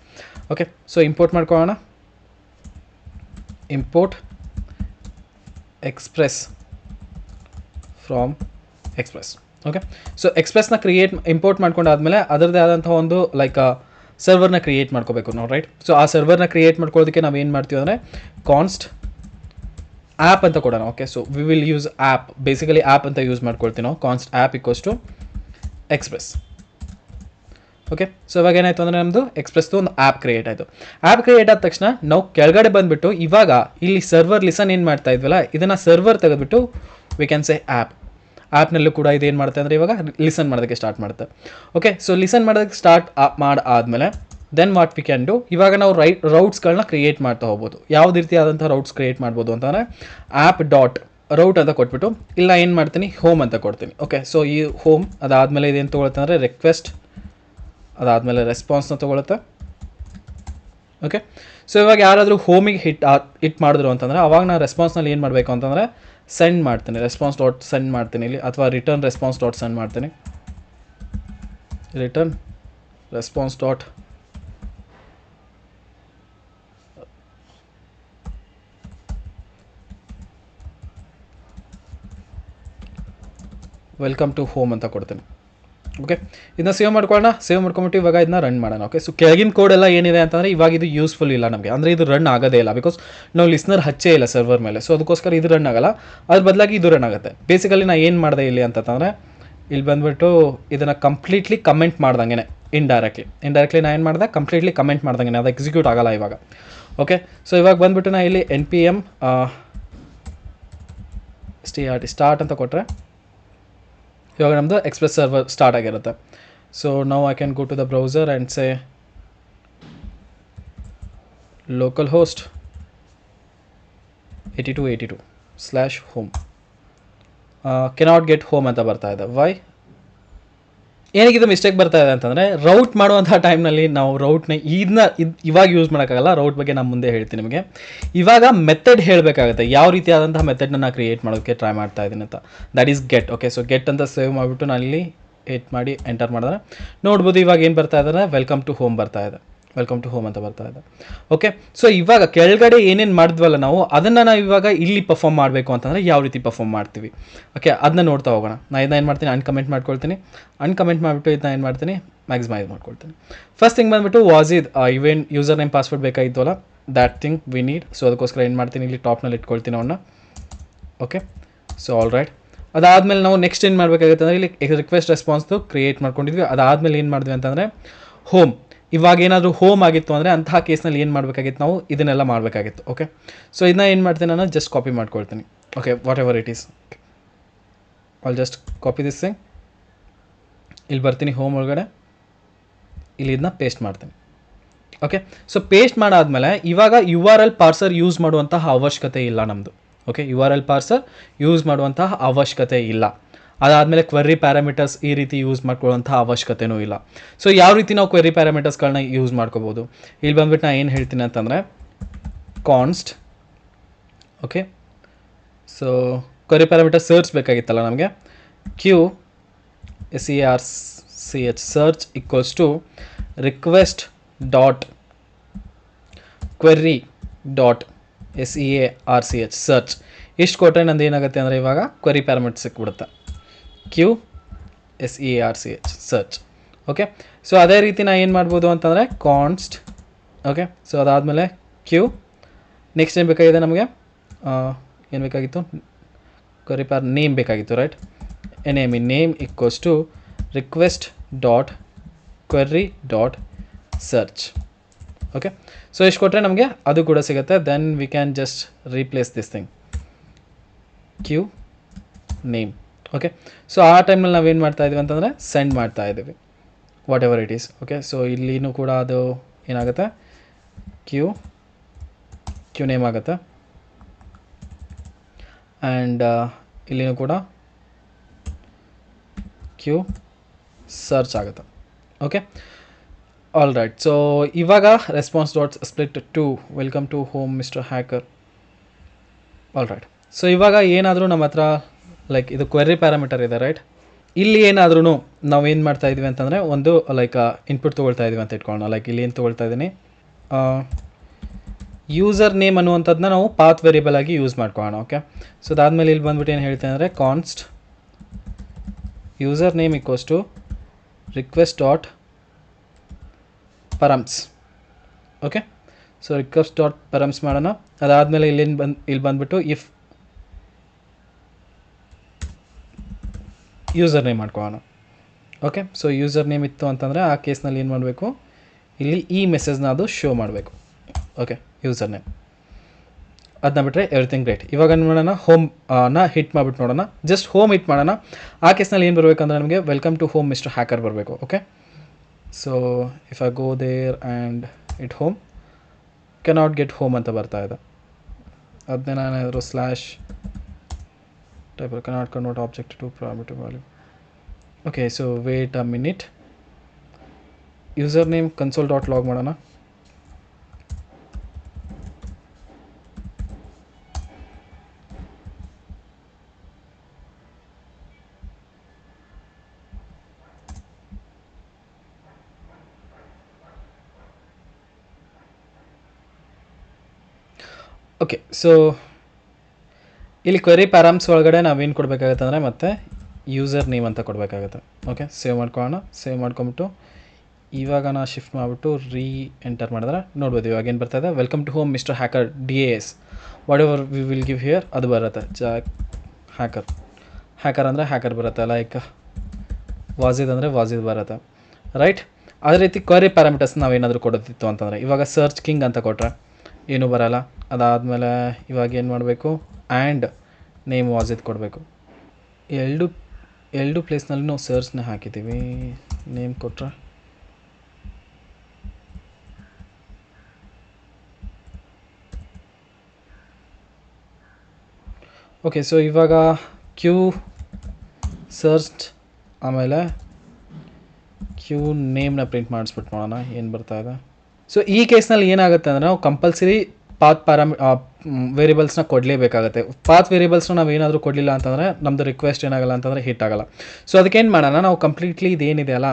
ಓಕೆ ಸೊ ಇಂಪೋರ್ಟ್ ಮಾಡ್ಕೊಳ್ಳೋಣ. Import Express from Express okay so ಎಕ್ಸ್ಪ್ರೆಸ್ನ create import ಮಾಡ್ಕೊಂಡಾದ್ಮೇಲೆ ಅದರದೇ ಆದಂಥ ಒಂದು ಲೈಕ್ ಸರ್ವರ್ನ ಕ್ರಿಯೇಟ್ ಮಾಡ್ಕೋಬೇಕು ನಾವು ರೈಟ್ ಸೊ ಆ ಸರ್ವರ್ನ ಕ್ರಿಯೇಟ್ ಮಾಡ್ಕೊಳ್ಳೋದಕ್ಕೆ ನಾವು ಏನು ಮಾಡ್ತೀವಿ ಅಂದರೆ ಕಾನ್ಸ್ಟ್ ಆ್ಯಪ್ ಅಂತ ಕೊಡೋಣ okay so we will use app basically app ಅಂತ ಯೂಸ್ ಮಾಡ್ಕೊಳ್ತೀವಿ ನಾವು const app equals to Express okay so ಇವಾಗ ಏನಾಯಿತು ಅಂದರೆ ನಮ್ಮದು ಎಕ್ಸ್ಪ್ರೆಸ್ದು ಒಂದು ಆ್ಯಪ್ ಕ್ರಿಯೇಟ್ ಆಯಿತು. ಆ್ಯಪ್ ಕ್ರಿಯೇಟ್ ಆದ ತಕ್ಷಣ ನಾವು ಕೆಳಗಡೆ ಬಂದುಬಿಟ್ಟು ಇವಾಗ ಇಲ್ಲಿ ಸರ್ವರ್ ಲಿಸನ್ ಏನು ಮಾಡ್ತಾ ಇದ್ವಲ್ಲ, ಇದನ್ನು ಸರ್ವರ್ ತೆಗೆದುಬಿಟ್ಟು ವಿ ಕ್ಯಾನ್ ಸೇ ಆ್ಯಪ್ ಆ್ಯಪ್ನಲ್ಲೂ ಕೂಡ ಇದೇನು ಮಾಡುತ್ತೆ ಅಂದರೆ ಇವಾಗ ಲಿಸನ್ ಮಾಡೋದಕ್ಕೆ ಸ್ಟಾರ್ಟ್ ಮಾಡುತ್ತೆ. ಓಕೆ ಸೊ ಲಿಸನ್ ಮಾಡೋದಕ್ಕೆ ಸ್ಟಾರ್ಟ್ ಮಾಡಿ ಆದಮೇಲೆ then what we can do ಇವಾಗ ನಾವು ರೈಟ್ ರೌಟ್ಸ್ಗಳನ್ನ ಕ್ರಿಯೇಟ್ ಮಾಡ್ತಾ ಹೋಗ್ಬೋದು. ಯಾವುದೇ ರೀತಿಯಾದಂಥ ರೌಟ್ಸ್ ಕ್ರಿಯೇಟ್ ಮಾಡ್ಬೋದು ಅಂತಂದರೆ ಆ್ಯಪ್ ಡಾಟ್ ರೌಟ್ ಅಂತ ಕೊಟ್ಬಿಟ್ಟು, ಇಲ್ಲ ಏನು ಮಾಡ್ತೀನಿ? ಹೋಮ್ ಅಂತ ಕೊಡ್ತೀನಿ. ಓಕೆ ಸೊ ಈ ಹೋಮ್ ಅದಾದಮೇಲೆ ಇದೇನು ತೊಗೊಳುತ್ತೆ ಅಂದರೆ ರಿಕ್ವೆಸ್ಟ್ ಅದಾದಮೇಲೆ ರೆಸ್ಪಾನ್ಸ್ನ ತೊಗೊಳುತ್ತೆ. ಓಕೆ ಸೊ ಇವಾಗ ಯಾರಾದರೂ ಹೋಮಿಗೆ ಹಿಟ್ ಹಿಟ್ ಮಾಡಿದ್ರು ಅಂತಂದರೆ, ಅವಾಗ ನಾನು ರೆಸ್ಪಾನ್ಸ್ನಲ್ಲಿ ಏನು ಮಾಡಬೇಕು ಅಂತಂದರೆ ಸೆಂಡ್ ಮಾಡ್ತೀನಿ ರೆಸ್ಪಾನ್ಸ್ ಡಾಟ್ ಸೆಂಡ್ ಮಾಡ್ತೀನಿ ಇಲ್ಲಿ ಅಥವಾ ರಿಟರ್ನ್ ರೆಸ್ಪಾನ್ಸ್ ಡಾಟ್ ಸೆಂಡ್ ಮಾಡ್ತೀನಿ return response dot welcome to home ಅಂತ ಕೊಡ್ತೀನಿ ಓಕೆ ಇದನ್ನ ಸೇವ್ ಮಾಡ್ಕೊಳ್ಳೋಣ ಸೇವ್ ಮಾಡ್ಕೊಂಬಿಟ್ಟು ಇವಾಗ ಇದನ್ನ ರನ್ ಮಾಡೋಣ ಓಕೆ ಸೊ ಕೆಳಗಿನ ಕೋಡ್ ಎಲ್ಲ ಏನಿದೆ ಅಂತಂದರೆ ಇವಾಗ ಇದು ಯೂಸ್ಫುಲ್ ಇಲ್ಲ ನಮಗೆ. ಅಂದರೆ ಇದು ರನ್ ಆಗೋದೇ ಇಲ್ಲ ಬಿಕಾಸ್ ನಾವು ಲಿಸ್ನರ್ ಹಚ್ಚೇ ಇಲ್ಲ ಸರ್ವರ್ ಮೇಲೆ. ಸೊ ಅದಕ್ಕೋಸ್ಕರ ಇದು ರನ್ ಆಗಲ್ಲ. ಅದ್ರ ಬದಲಾಗಿ ಇದು ರನ್ ಆಗುತ್ತೆ. ಬೇಸಿಕಲಿ ನಾ ಏನು ಮಾಡಿದೆ ಇಲ್ಲಿ ಅಂತಂದರೆ ಇಲ್ಲಿ ಬಂದುಬಿಟ್ಟು ಇದನ್ನು ಕಂಪ್ಲೀಟ್ಲಿ ಕಮೆಂಟ್ ಮಾಡ್ದಂಗೆ ಇಂಡೈರೆಕ್ಟ್ಲಿ ಇಂಡೈರೆಕ್ಟ್ಲಿ ನಾ ಏನು ಮಾಡಿದೆ? ಕಂಪ್ಲೀಟ್ಲಿ ಕಮೆಂಟ್ ಮಾಡ್ದಂಗೆ ಅದು ಎಕ್ಸಿಕ್ಯೂಟ್ ಆಗಲ್ಲ ಇವಾಗ. ಓಕೆ ಸೊ ಇವಾಗ ಬಂದುಬಿಟ್ಟು ನಾ ಇಲ್ಲಿ ಎನ್ ಪಿ ಎಂ ಸ್ಟಿ ಸ್ಟಾರ್ಟ್ ಅಂತ ಕೊಟ್ಟರೆ ಇವಾಗ ನಮ್ಮದು ಎಕ್ಸ್ಪ್ರೆಸ್ ಸರ್ವರ್ ಸ್ಟಾರ್ಟ್ ಆಗಿರುತ್ತೆ. ಸೊ ನಾವು I can go to the browser and say localhost eighty two eighty two slash home cannot get home ಅಂತ ಬರ್ತಾ ಇದೆ. ವೈ ಏನಕ್ಕೆ ಇದು ಮಿಸ್ಟೇಕ್ ಬರ್ತಾ ಇದೆ ಅಂತಂದರೆ ರೌಟ್ ಮಾಡುವಂಥ ಟೈಮ್ನಲ್ಲಿ ನಾವು ರೌಟ್ನ ಇದನ್ನ ಇದು ಇವಾಗ ಯೂಸ್ ಮಾಡೋಕ್ಕಾಗಲ್ಲ ರೌಟ್ ಬಗ್ಗೆ ನಾನು ಮುಂದೆ ಹೇಳ್ತೀನಿ ನಿಮಗೆ. ಇವಾಗ ಮೆಥಡ್ ಹೇಳಬೇಕಾಗುತ್ತೆ, ಯಾವ ರೀತಿಯಾದಂತಹ ಮೆಥಡ್ನ ನಾನು ಕ್ರಿಯೇಟ್ ಮಾಡೋಕ್ಕೆ ಟ್ರೈ ಮಾಡ್ತಾ ಇದ್ದೀನಿ ಅಂತ. That is get okay so get ಅಂತ ಸೇವ್ ಮಾಡಿಬಿಟ್ಟು ನಾನು ಇಲ್ಲಿ ಏಟ್ ಮಾಡಿ ಎಂಟರ್ ಮಾಡಿದ್ರೆ ನೋಡ್ಬೋದು ಇವಾಗ ಏನು ಬರ್ತಾ ಇದ್ದಾರೆ ವೆಲ್ಕಮ್ ಟು ಹೋಮ್ ಬರ್ತಾ ಇದೆ. ವೆಲ್ಕಮ್ ಟು ಹೋಮ್ ಅಂತ ಬರ್ತಾ ಇದೆ. ಓಕೆ ಸೊ ಇವಾಗ ಕೆಳಗಡೆ ಏನೇನು ಮಾಡಿದ್ವಲ್ಲ ನಾವು, ಅದನ್ನು ನಾವು ಇವಾಗ ಇಲ್ಲಿ ಪರ್ಫಾರ್ಮ್ ಮಾಡಬೇಕು ಅಂತಂದರೆ ಯಾವ ರೀತಿ ಪರ್ಫಾರ್ಮ್ ಮಾಡ್ತೀವಿ. ಓಕೆ ಅದನ್ನ ನೋಡ್ತಾ ಹೋಗೋಣ. ನಾನು ಇದನ್ನ ಏನು ಮಾಡ್ತೀನಿ? ಅನ್ಕಮೆಂಟ್ ಮಾಡ್ಕೊಳ್ತೀನಿ. ಅನ್ಕಮೆಂಟ್ ಮಾಡಿಬಿಟ್ಟು ಇದನ್ನ ಏನು ಮಾಡ್ತೀನಿ? ಮ್ಯಾಕ್ಸಿಮೈಸ್ ಮಾಡ್ಕೊಳ್ತೀನಿ. ಫಸ್ಟ್ ಥಿಂಗ್ ಬಂದುಬಿಟ್ಟು ವಾಸ್ ಇದ್ ಇವೇನ್ user name password ಬೇಕಾಗಿದ್ವಲ್ಲ that thing we need so ಅದಕ್ಕೋಸ್ಕರ ಏನು ಮಾಡ್ತೀನಿ? ಇಲ್ಲಿ ಟಾಪ್ನಲ್ಲಿ ಇಟ್ಕೊಳ್ತೀನಿ ಅವನ್ನ ಓಕೆ ಸೊ ಆಲ್ ರೈಟ್ ಅದಾದಮೇಲೆ ನಾವು ನೆಕ್ಸ್ಟ್ ಏನು ಮಾಡಬೇಕಾಗುತ್ತೆ ಅಂದರೆ ಇಲ್ಲಿ ರಿಕ್ವೆಸ್ಟ್ ರೆಸ್ಪಾನ್ಸ್ದು ಕ್ರಿಯೇಟ್ ಮಾಡ್ಕೊಂಡಿದ್ವಿ. ಅದಾದಮೇಲೆ ಏನು ಮಾಡಿದ್ವಿ ಅಂತಂದರೆ ಹೋಮ್ ಇವಾಗ ಏನಾದರೂ ಹೋಮ್ ಆಗಿತ್ತು ಅಂದರೆ ಅಂತಹ ಕೇಸ್ನಲ್ಲಿ ಏನು ಮಾಡಬೇಕಾಗಿತ್ತು ನಾವು ಇದನ್ನೆಲ್ಲ ಮಾಡಬೇಕಾಗಿತ್ತು ಓಕೆ ಸೊ ಇದನ್ನ ಏನು ಮಾಡ್ತೀನಿ ನಾನು ಜಸ್ಟ್ ಕಾಪಿ ಮಾಡ್ಕೊಳ್ತೀನಿ. Okay whatever it is all just copy this thing ಇಲ್ಲಿ ಬರ್ತೀನಿ ಹೋಮ್ ಒಳಗಡೆ. ಇಲ್ಲಿ ಇದನ್ನ ಪೇಸ್ಟ್ ಮಾಡ್ತೀನಿ. ಓಕೆ ಸೊ ಪೇಸ್ಟ್ ಮಾಡಾದಮೇಲೆ ಇವಾಗ U R L parser use ಮಾಡುವಂತಹ ಅವಶ್ಯಕತೆ ಇಲ್ಲ ನಮ್ಮದು okay U R L parser use ಮಾಡುವಂತಹ ಅವಶ್ಯಕತೆ ಇಲ್ಲ. ಅದಾದಮೇಲೆ ಕ್ವೆರಿ ಪ್ಯಾರಾಮೀಟರ್ಸ್ ಈ ರೀತಿ ಯೂಸ್ ಮಾಡ್ಕೊಳ್ಳುವಂಥ ಅವಶ್ಯಕತೆನೂ ಇಲ್ಲ. ಸೊ ಯಾವ ರೀತಿ ನಾವು ಕ್ವೆರಿ ಪ್ಯಾರಾಮೀಟರ್ಸ್ಗಳನ್ನ ಯೂಸ್ ಮಾಡ್ಕೋಬೋದು? ಇಲ್ಲಿ ಬಂದ್ಬಿಟ್ಟು ನಾನು ಏನು ಹೇಳ್ತೀನಿ ಅಂತಂದರೆ const okay so query parameter search ಬೇಕಾಗಿತ್ತಲ್ಲ ನಮಗೆ? Q S E R C H search equals to request dot query dot S E A R C H search ಇಷ್ಟು ಕೊಟ್ಟರೆ ನಂದು ಏನಾಗುತ್ತೆ ಅಂದರೆ ಇವಾಗ ಕ್ವೆರಿ ಪ್ಯಾರಾಮೀಟರ್ ಸಿಕ್ಬಿಡುತ್ತೆ. Q S E R C H search okay so ಅದೇ ರೀತಿ ನಾ ಏನು ಮಾಡ್ಬೋದು ಅಂತಂದರೆ ಕಾನ್ಸ್ಟ್ ಓಕೆ ಸೊ ಅದಾದಮೇಲೆ ಕ್ಯೂ ನೆಕ್ಸ್ಟ್ ಏನು ಬೇಕಾಗಿದೆ ನಮಗೆ? ಏನು ಬೇಕಾಗಿತ್ತು? ಕರಿಪಾರ್ ನೇಮ್ ಬೇಕಾಗಿತ್ತು right a name in name equals to request dot query dot search okay so ಇಷ್ಟು ಕೊಟ್ಟರೆ ನಮಗೆ ಅದು ಕೂಡ ಸಿಗುತ್ತೆ. Then we can just replace this thing Q name okay so ಆ ಟೈಮಲ್ಲಿ ಮಾಡ್ತಾ ಇದ್ದೀವಿ ಅಂತಂದರೆ ಸೆಂಡ್ ಮಾಡ್ತಾ ಇದ್ದೀವಿ whatever it is okay so ಇಲ್ಲಿನೂ ಕೂಡ ಅದು ಏನಾಗುತ್ತೆ? ಕ್ಯೂ ಕ್ಯೂ ನೇಮ್ ಆಗುತ್ತೆ. ಆ್ಯಂಡ್ ಇಲ್ಲಿನೂ ಕೂಡ ಕ್ಯೂ ಸರ್ಚ್ ಆಗುತ್ತೆ. ಓಕೆ ಆಲ್ ರೈಟ್ ಸೊ ಇವಾಗ response dot split to welcome to home mister hacker all right so ಇವಾಗ ಏನಾದರೂ ನಮ್ಮ ಹತ್ರ ಲೈಕ್ ಇದು ಕ್ವೆರಿ ಪ್ಯಾರಾಮೀಟರ್ ಇದೆ ರೈಟ್ ಇಲ್ಲಿ ಏನಾದ್ರೂ ನಾವು ಏನು ಮಾಡ್ತಾ ಇದ್ವಿ ಅಂತಂದರೆ ಒಂದು ಲೈಕ್ ಇನ್ಪುಟ್ ತೊಗೊಳ್ತಾ ಇದೀವಿ ಅಂತ ಇಟ್ಕೊಳ್ಳೋಣ. ಲೈಕ್ ಇಲ್ಲಿ ಏನು ತೊಗೊಳ್ತಾ ಇದ್ದೀನಿ ಯೂಸರ್ ನೇಮ್ ಅನ್ನುವಂಥದ್ದನ್ನ ನಾವು ಪಾತ್ ವೇರಿಯಬಲ್ ಆಗಿ ಯೂಸ್ ಮಾಡ್ಕೊಳ್ಳೋಣ ಓಕೆ ಸೊ ಅದಾದಮೇಲೆ ಇಲ್ಲಿ ಬಂದ್ಬಿಟ್ಟು ಏನು ಹೇಳ್ತೇನೆ ಅಂದರೆ const user name equals to request dot params okay so request dot params ಮಾಡೋಣ. ಅದಾದಮೇಲೆ ಇಲ್ಲೇನು ಬಂದು, ಇಲ್ಲಿ ಬಂದುಬಿಟ್ಟು ಇಫ್ ಯೂಸರ್ ನೇಮ್ ಮಾಡ್ಕೊಳ್ಳೋಣ ಓಕೆ ಸೊ ಯೂಸರ್ ನೇಮ್ ಇತ್ತು ಅಂತಂದರೆ ಆ ಕೇಸ್ನಲ್ಲಿ ಏನು ಮಾಡಬೇಕು? ಇಲ್ಲಿ ಈ ಮೆಸೇಜ್ನ ಅದು ಶೋ ಮಾಡಬೇಕು. ಓಕೆ ಯೂಸರ್ ನೇಮ್ ಅದನ್ನ ಬಿಟ್ಟರೆ ಎವ್ರಿಥಿಂಗ್ ಗ್ರೇಟ್ ಇವಾಗ ಏನು ಮಾಡೋಣ ಹೋಮ್ನ ಹಿಟ್ ಮಾಡಿಬಿಟ್ಟು ನೋಡೋಣ. ಜಸ್ಟ್ ಹೋಮ್ ಹಿಟ್ ಮಾಡೋಣ. ಆ ಕೇಸ್ನಲ್ಲಿ ಏನು ಬರಬೇಕಂದ್ರೆ ನಮಗೆ welcome to home mister hacker ಬರಬೇಕು. Okay so if I go there and it home cannot get home ಅಂತ ಬರ್ತಾ ಇದೆ. ಅದನ್ನೇ ನಾನು slash type cannot convert object to primitive value okay so wait a minute user name console dot log ಮಾಡೋಣ ಓಕೆ ಸೊ ಇಲ್ಲಿ ಕ್ವೆರಿ ಪ್ಯಾರಾಮ್ಸ್ ಒಳಗಡೆ ನಾವೇನು ಕೊಡಬೇಕಾಗತ್ತೆ ಅಂದರೆ ಮತ್ತೆ ಯೂಸರ್ ನೇಮ್ ಅಂತ ಕೊಡಬೇಕಾಗತ್ತೆ. ಓಕೆ ಸೇವ್ ಮಾಡ್ಕೊಳ್ಳೋಣ. ಸೇವ್ ಮಾಡ್ಕೊಂಬಿಟ್ಟು ಇವಾಗ ನಾ ಶಿಫ್ಟ್ ಮಾಡಿಬಿಟ್ಟು ರೀ ಎಂಟರ್ ಮಾಡಿದ್ರೆ ನೋಡ್ಬೋದು. ಇವಾಗ ಏನು ಬರ್ತಾ ಇದೆ? Welcome to home mister hacker D A S whatever we will give here ಅದು ಬರುತ್ತೆ. ಜಾಕ್ ಹ್ಯಾಕರ್ ಹ್ಯಾಕರ್ ಅಂದರೆ ಹ್ಯಾಕರ್ ಬರುತ್ತೆ. ಲೈಕ್ ವಾಜಿದ್ ಅಂದರೆ ವಾಜಿದ್ ಬರುತ್ತೆ. ರೈಟ್ ಅದೇ ರೀತಿ ಕ್ವರಿ ಪ್ಯಾರಾಮೀಟರ್ಸ್ ನಾವೇನಾದರೂ ಕೊಡೋದಿತ್ತು ಅಂತಂದರೆ, ಇವಾಗ ಸರ್ಚ್ ಕಿಂಗ್ ಅಂತ ಕೊಟ್ಟರೆ ಏನೂ ಬರೋಲ್ಲ. ಅದಾದಮೇಲೆ ಇವಾಗ ಏನು ಮಾಡಬೇಕು? ಆ್ಯಂಡ್ ನೇಮ್ ವಾಜಿದ್ ಕೊಡಬೇಕು. ಎರಡು ಎರಡು ಪ್ಲೇಸ್ನಲ್ಲಿ ನಾವು ಸರ್ಚ್ನ ಹಾಕಿದ್ದೀವಿ. ನೇಮ್ ಕೊಟ್ಟರೆ ಓಕೆ ಸೊ ಇವಾಗ ಕ್ಯೂ ಸರ್ಚ್ ಆಮೇಲೆ ಕ್ಯೂ ನೇಮ್ನ ಪ್ರಿಂಟ್ ಮಾಡಿಸ್ಬಿಟ್ಟು ನೋಡೋಣ. ಏನು ಬರ್ತಾ ಇದೆ? ಸೊ ಈ ಕೇಸ್ನಲ್ಲಿ ಏನಾಗುತ್ತೆ ಅಂದರೆ ನಾವು ಕಂಪಲ್ಸರಿ ಪಾತ್ ಪ್ಯಾರಾಮಿ ವೇರಿಯಬಲ್ಸ್ನ ಕೊಡಲೇಬೇಕಾಗುತ್ತೆ. ಪಾತ್ ವೇರಿಯಬಲ್ಸ್ನ ನಾವು ಏನಾದರೂ ಕೊಡಲಿಲ್ಲ ಅಂತಂದರೆ ನಮ್ಮದು ರಿಕ್ವೆಸ್ಟ್ ಏನಾಗಲ್ಲ ಅಂತಂದರೆ ಹಿಟ್ ಆಗಲ್ಲ. ಸೊ ಅದಕ್ಕೇನು ಮಾಡೋಣ, ನಾವು ಕಂಪ್ಲೀಟ್ಲಿ ಇದೇನಿದೆ ಅಲ್ಲ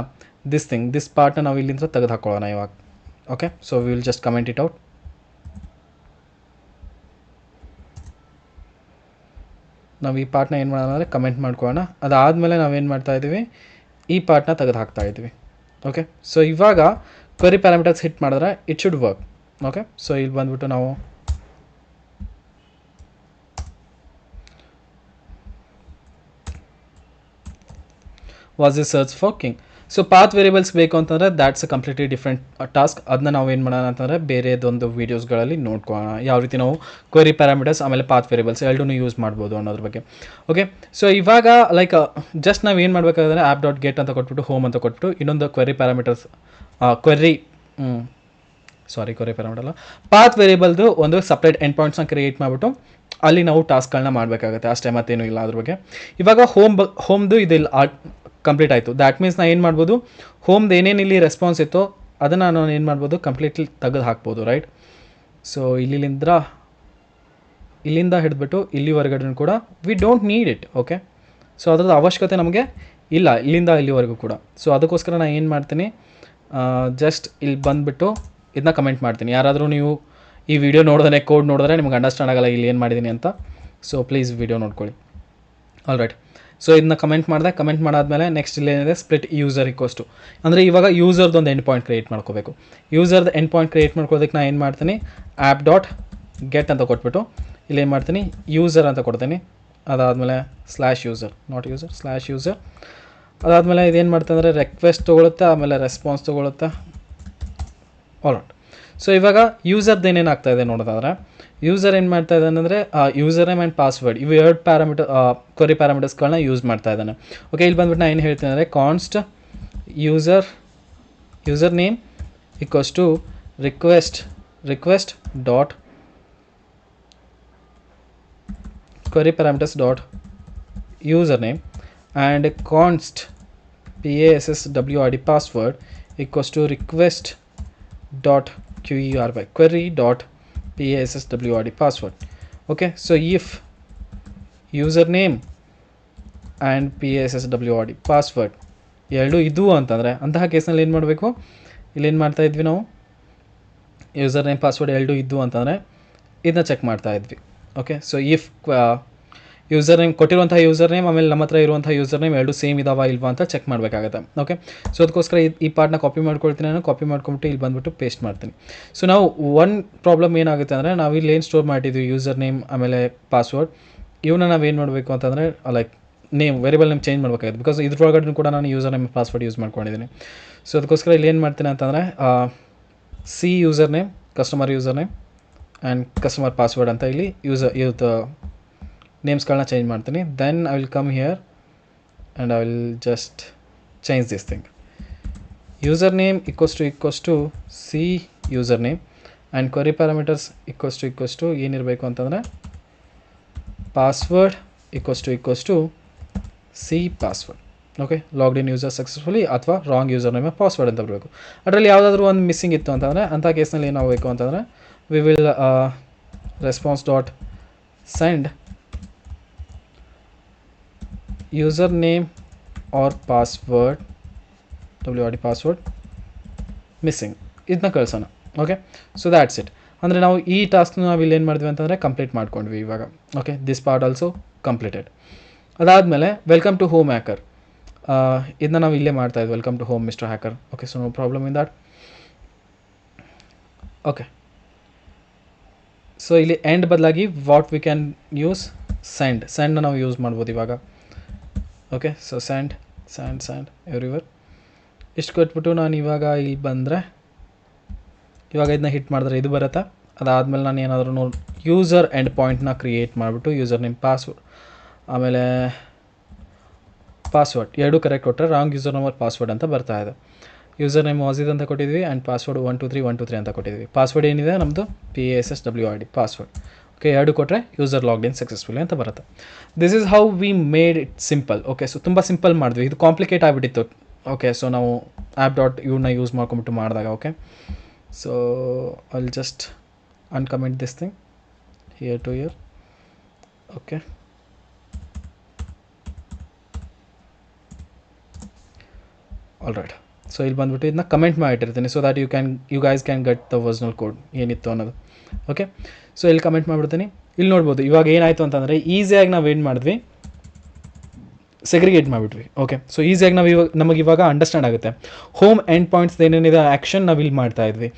ದಿಸ್ ಥಿಂಗ್ ದಿಸ್ ಪಾರ್ಟ್ನ ನಾವು ಇಲ್ಲಿಂದ ತೆಗೆದು ಹಾಕೊಳ್ಳೋಣ ಇವಾಗ. Okay so we will just comment it out ನಾವು ಈ ಪಾರ್ಟ್ನ ಏನು ಮಾಡೋಣ ಅಂದರೆ ಕಮೆಂಟ್ ಮಾಡ್ಕೊಳ್ಳೋಣ. ಅದಾದಮೇಲೆ ನಾವೇನು ಮಾಡ್ತಾ ಇದ್ದೀವಿ ಈ ಪಾರ್ಟ್ನ ತೆಗೆದು ಹಾಕ್ತಾ ಇದ್ವಿ. ಓಕೆ ಸೊ ಇವಾಗ ಕ್ವೆರಿ ಪ್ಯಾರಾಮೀಟರ್ಸ್ ಹಿಟ್ ಮಾಡಿದ್ರೆ it should work okay so ಇಲ್ಲಿ ಬಂದ್ಬಿಟ್ಟು ನಾವು was is search for king so path variables ಬೇಕು ಅಂತಂದರೆ that's a completely different task ಅದನ್ನ ನಾವು ಏನು ಮಾಡೋಣ ಅಂತಂದರೆ ಬೇರೆದೊಂದು ವೀಡಿಯೋಸ್ಗಳಲ್ಲಿ ನೋಡ್ಕೋಣ ಯಾವ ರೀತಿ ನಾವು ಕ್ವೆರಿ ಪ್ಯಾರಾಮೀಟರ್ಸ್ ಆಮೇಲೆ ಪಾತ್ ವೇರಿಯಬಲ್ಸ್ ಎರಡೂ ಯೂಸ್ ಮಾಡ್ಬೋದು ಅನ್ನೋದ್ರ ಬಗ್ಗೆ. ಓಕೆ ಸೊ ಇವಾಗ ಲೈಕ್ ಜಸ್ಟ್ ನಾವು ಏನು ಮಾಡಬೇಕಾದ್ರೆ ಆ್ಯಪ್ ಡಾಟ್ ಗೇಟ್ ಅಂತ ಕೊಟ್ಬಿಟ್ಟು ಹೋಮ್ ಅಂತ ಕೊಟ್ಬಿಟ್ಟು, ಇನ್ನೊಂದು query parameters query sorry query parameter ಮಾಡಲ್ಲ. ಪಾತ್ ವೇರಿಯಬಲ್ದು ಒಂದು ಸಪ್ರೇಟ್ ಎಂಡ್ ಪಾಯಿಂಟ್ಸ್ನ ಕ್ರಿಯೇಟ್ ಮಾಡಿಬಿಟ್ಟು ಅಲ್ಲಿ ನಾವು ಟಾಸ್ಕ್ಗಳನ್ನ ಮಾಡಬೇಕಾಗುತ್ತೆ. ಅಷ್ಟೇ, ಮತ್ತೇನು ಇಲ್ಲ ಅದ್ರ ಬಗ್ಗೆ. ಇವಾಗ ಹೋಮ್ ಬ ಹೋಮ್ದು ಇದಿಲ್ಲ ಕಂಪ್ಲೀಟ್ ಆಯಿತು. ದ್ಯಾಟ್ ಮೀನ್ಸ್ ನಾನು ಏನು ಮಾಡ್ಬೋದು? ಹೋಮ್ದು ಏನೇನು ಇಲ್ಲಿ ರೆಸ್ಪಾನ್ಸ್ ಇತ್ತೋ ಅದನ್ನು ನಾನು ಏನು ಮಾಡ್ಬೋದು? ಕಂಪ್ಲೀಟ್ಲಿ ತೆಗೆದು ಹಾಕ್ಬೋದು ರೈಟ್ ಸೊ ಇಲ್ಲಿಂದ ಇಲ್ಲಿಂದ ಹಿಡಿದ್ಬಿಟ್ಟು ಇಲ್ಲಿವರೆಗಡೆ ಕೂಡ we don't need it okay so ಅದರದ್ದು ಅವಶ್ಯಕತೆ ನಮಗೆ ಇಲ್ಲ, ಇಲ್ಲಿಂದ ಇಲ್ಲಿವರೆಗೂ ಕೂಡ. ಸೊ ಅದಕ್ಕೋಸ್ಕರ ನಾನು ಏನು ಮಾಡ್ತೀನಿ? ಜಸ್ಟ್ ಇಲ್ಲಿ ಬಂದುಬಿಟ್ಟು ಇದನ್ನ ಕಮೆಂಟ್ ಮಾಡ್ತೀನಿ. ಯಾರಾದರೂ ನೀವು ಈ ವಿಡಿಯೋ ನೋಡಿದ್ರೆ ಕೋಡ್ ನೋಡಿದ್ರೆ ನಿಮ್ಗೆ ಅಂಡರ್ಸ್ಟ್ಯಾಂಡ್ ಆಗಲ್ಲ ಇಲ್ಲಿ ಏನು ಮಾಡಿದ್ದೀನಿ ಅಂತ. ಸೊ ಪ್ಲೀಸ್ ವಿಡಿಯೋ ನೋಡ್ಕೊಳ್ಳಿ. ಆಲ್ ರೈಟ್ ಸೊ ಇದನ್ನ ಕಮೆಂಟ್ ಮಾಡಿದೆ. ಕಮೆಂಟ್ ಮಾಡಾದ್ಮೇಲೆ ನೆಕ್ಸ್ಟ್ ಇಲ್ಲೇನಿದೆ ಸ್ಪ್ಲಿಟ್ ಯೂಸರ್ ಇಕ್ಕೋಸ್ಟು ಅಂದರೆ ಇವಾಗ ಯೂಸರ್ದು ಒಂದು ಎಂಡ್ ಪಾಯಿಂಟ್ ಕ್ರಿಯೇಟ್ ಮಾಡ್ಕೋಬೇಕು. ಯೂಸರ್ದು ಎಂಡ್ ಪಾಯಿಂಟ್ ಕ್ರಿಯೇಟ್ ಮಾಡ್ಕೋದಕ್ಕೆ ನಾನು ಏನು ಮಾಡ್ತೀನಿ? ಆ್ಯಪ್ ಡಾಟ್ ಗೆಟ್ ಅಂತ ಕೊಟ್ಬಿಟ್ಟು ಇಲ್ಲಿ ಏನು ಮಾಡ್ತೀನಿ? ಯೂಸರ್ ಅಂತ ಕೊಡ್ತೀನಿ. ಅದಾದಮೇಲೆ slash user not user slash user ಅದಾದಮೇಲೆ ಇದೇನು ಮಾಡ್ತಾ ಅಂದರೆ ರೆಕ್ವೆಸ್ಟ್ ತೊಗೊಳುತ್ತೆ, ಆಮೇಲೆ ರೆಸ್ಪಾನ್ಸ್ ತೊಗೊಳುತ್ತೆ? ಆಲ್ ರೈಟ್ ಸೊ ಇವಾಗ ಯೂಸರ್ದು ಏನೇನು ಆಗ್ತಾ ಇದೆ ನೋಡೋದಾದ್ರೆ ಯೂಸರ್ ಏನು ಮಾಡ್ತಾ ಇದ್ದಾನೆ ಅಂದರೆ ಯೂಸರ್ ನೇಮ್ ಆ್ಯಂಡ್ ಪಾಸ್ವರ್ಡ್ ಇವು ಎರಡು ಪ್ಯಾರಾಮೀಟರ್ ಕೊರಿ ಪ್ಯಾರಾಮೀಟರ್ಸ್ಗಳನ್ನ ಯೂಸ್ ಮಾಡ್ತಾ ಇದ್ದಾನೆ. ಓಕೆ ಇಲ್ಲಿ ಬಂದ್ಬಿಟ್ಟು ನಾನು ಏನು ಹೇಳ್ತೀನಿ ಅಂದರೆ const user user name equals to request request dot query parameters dot user name and const password password equals to request dot query query dot password password okay so if username and password password ಎರಡು ಇದು ಅಂತಂದರೆ ಅಂತಹ ಕೇಸ್ನಲ್ಲಿ ಏನು ಮಾಡಬೇಕು ಇಲ್ಲೇನು ಮಾಡ್ತಾ ಇದ್ವಿ ನಾವು ಯೂಸರ್ ನೇಮ್ ಪಾಸ್ವರ್ಡ್ ಎರಡು ಇದ್ದು ಅಂತಂದರೆ ಇದನ್ನ ಚೆಕ್ ಮಾಡ್ತಾ ಇದ್ವಿ okay so if user name ಕೊಟ್ಟಿರುವಂಥ ಯೂಸರ್ ನೇಮ್, ಆಮೇಲೆ ನಮ್ಮ ಹತ್ರ ಇರುವಂಥ ಯೂಸರ್ ನೇಮ್ ಎರಡು ಸೇಮ್ ಇದಾವ ಇಲ್ವಾ ಅಂತ ಚೆಕ್ ಮಾಡಬೇಕಾಗತ್ತೆ. ಓಕೆ ಸೊ ಅದಕ್ಕೋಸ್ಕರ ಈ- ಪಾರ್ಟ್ನ ಕಾಪಿ ಮಾಡ್ಕೊಳ್ತೀನಿ ನಾನು. ಕಾಪಿ ಮಾಡ್ಕೊಂಬಿಟ್ಟು ಇಲ್ಲಿ ಬಂದುಬಿಟ್ಟು ಪೇಸ್ಟ್ ಮಾಡ್ತೀನಿ. ಸೊ ನಾವು ಒನ್ ಪ್ರಾಬ್ಲಮ್ ಏನಾಗುತ್ತೆ ಅಂದರೆ ನಾವು ಇಲ್ಲಿ ಏನು ಸ್ಟೋರ್ ಮಾಡಿದ್ವಿ, ಯೂಸರ್ ನೇಮ್, ಆಮೇಲೆ ಪಾಸ್ವರ್ಡ್ ಇವನ್ನ ನಾವು ಏನು ಮಾಡಬೇಕು ಅಂತಂದರೆ like name variable name change ಮಾಡಬೇಕಾಗುತ್ತೆ. ಬಿಕಾಸ್ ಇದ್ರೊಳಗಡೆ ಕೂಡ ನಾನು ಯೂಸರ್ ನೇಮ್ ಪಾಸ್ವರ್ಡ್ ಯೂಸ್ ಮಾಡ್ಕೊಂಡಿದ್ದೀನಿ ಸೊ ಅದಕ್ಕೋಸ್ಕರ ಇಲ್ಲಿ ಏನು ಮಾಡ್ತೀನಿ ಅಂತಂದರೆ C user name customer user name and customer password ಅಂತ ಇಲ್ಲಿ ಯೂಸರ್ ಇವತ್ತು ನೇಮ್ಸ್ಗಳನ್ನ ಚೇಂಜ್ ಮಾಡ್ತೀನಿ. Then I will come here and I will just change this thing user name equals to equals to C user name and query parameters equals to equals to ಏನಿರಬೇಕು ಅಂತಂದರೆ password equals to equals to C password okay logged in user successfully ಅಥವಾ ರಾಂಗ್ ಯೂಸರ್ ನೇಮ್ ಪಾಸ್ವರ್ಡ್ ಅಂತ ಬರಬೇಕು. ಅದರಲ್ಲಿ ಯಾವುದಾದ್ರೂ ಒಂದು ಮಿಸ್ಸಿಂಗ್ ಇತ್ತು ಅಂತಂದರೆ ಅಂಥ ಕೇಸ್ನಲ್ಲಿ ಏನಾಗಬೇಕು ಅಂತಂದರೆ we will response dot send R password W R D password missing ಇದನ್ನ ಕಳ್ಸೋಣ ಓಕೆ ಸೊ ದ್ಯಾಟ್ಸ್ ಇಟ್ ಅಂದರೆ ನಾವು ಈ ಟಾಸ್ಕ್ನ ನಾವು ಇಲ್ಲೇನು ಮಾಡಿದ್ವಿ ಅಂತಂದರೆ ಕಂಪ್ಲೀಟ್ ಮಾಡ್ಕೊಂಡ್ವಿ ಇವಾಗ okay this part also completed ಅದಾದಮೇಲೆ ವೆಲ್ಕಮ್ ಟು ಹೋಮ್ ಹ್ಯಾಕರ್ ಇದನ್ನ ನಾವು ಇಲ್ಲೇ ಮಾಡ್ತಾ ಇದ್ವಿ welcome to home mister hacker okay so no problem in that okay so ಇಲ್ಲಿ ಎಂಡ್ ಬದಲಾಗಿ what we can use send ಸೆಂಡ್ನ ನಾವು ಯೂಸ್ ಮಾಡ್ಬೋದು ಇವಾಗ. Okay so send send send everywhere ಇಷ್ಟು ಕೊಟ್ಬಿಟ್ಟು ನಾನು ಇವಾಗ ಇಲ್ಲಿ ಬಂದರೆ, ಇವಾಗ ಇದನ್ನ ಹಿಟ್ ಮಾಡಿದ್ರೆ ಇದು ಬರುತ್ತಾ? ಅದಾದಮೇಲೆ ನಾನು ಏನಾದರೂ ಯೂಸರ್ ಎಂಡ್ ಪಾಯಿಂಟ್ನ ಕ್ರಿಯೇಟ್ ಮಾಡಿಬಿಟ್ಟು ಯೂಸರ್ ನೇಮ್ ಪಾಸ್ವರ್ಡ್ ಆಮೇಲೆ ಪಾಸ್ವರ್ಡ್ ಎರಡು ಕರೆಕ್ಟ್ ಕೊಟ್ಟರೆ ರಾಂಗ್ ಯೂಸರ್ ನಂಬರ್ ಪಾಸ್ವರ್ಡ್ ಅಂತ ಬರ್ತಾ ಇದೆ. ಯೂಸರ್ ನೇಮ್ ವಾಸಿದ್ ಅಂತ ಕೊಟ್ಟಿದ್ವಿ and password one two three one two three ಅಂತ ಕೊಟ್ಟಿದ್ವಿ. ಪಾಸ್ವರ್ಡ್ ಏನಿದೆ? ನಮ್ಮದು P S S W R D password okay, ಎರಡು ಕೊಟ್ಟರೆ ಯೂಸರ್ ಲಾಗ್ಡ್ ಇನ್ ಸಕ್ಸಸ್ಫುಲಿ ಅಂತ ಬರುತ್ತೆ. This is how we made it simple okay so ತುಂಬ ಸಿಂಪಲ್ ಮಾಡಿದ್ವಿ. ಇದು ಕಾಂಪ್ಲಿಕೇಟ್ ಆಗಿಬಿಟ್ಟಿತ್ತು. ಓಕೆ ಸೊ ನಾವು ಆ್ಯಪ್ ಡಾಟ್ ಇವನ್ನ ಯೂಸ್ ಮಾಡ್ಕೊಂಬಿಟ್ಟು ಮಾಡಿದಾಗ okay so I'll just uncomment this thing here to here okay all right so ಇಲ್ಲಿ ಬಂದ್ಬಿಟ್ಟು ಇದನ್ನ comment ಮಾಡಿಟ್ಟಿರ್ತೀನಿ so that you can you guys can get the original code ಏನಿತ್ತು ಅನ್ನೋದು. ಓಕೆ ಸೊ ಇಲ್ಲಿ ಕಮೆಂಟ್ ಮಾಡಿಬಿಡ್ತೀನಿ. ಇಲ್ಲಿ ನೋಡ್ಬೋದು, ಇವಾಗ ಏನಾಯಿತು ಅಂತಂದರೆ ಈಸಿಯಾಗಿ ನಾವು ಏನು ಮಾಡಿದ್ವಿ. ಸೆಗ್ರಿಗೇಟ್ ಮಾಡಿಬಿಟ್ವಿ. ಓಕೆ ಸೊ ಈಸಿಯಾಗಿ ನಾವು ಇವಾಗ, ನಮಗೆ ಇವಾಗ ಅಂಡರ್ಸ್ಟ್ಯಾಂಡ್ ಆಗುತ್ತೆ. ಹೋಮ್ ಎಂಡ್ ಪಾಯಿಂಟ್ಸ್ ಏನೇನಿದೆ ಆ್ಯಕ್ಷನ್ ನಾವು ಇಲ್ಲಿ ಮಾಡ್ತಾ ಇದ್ವಿ.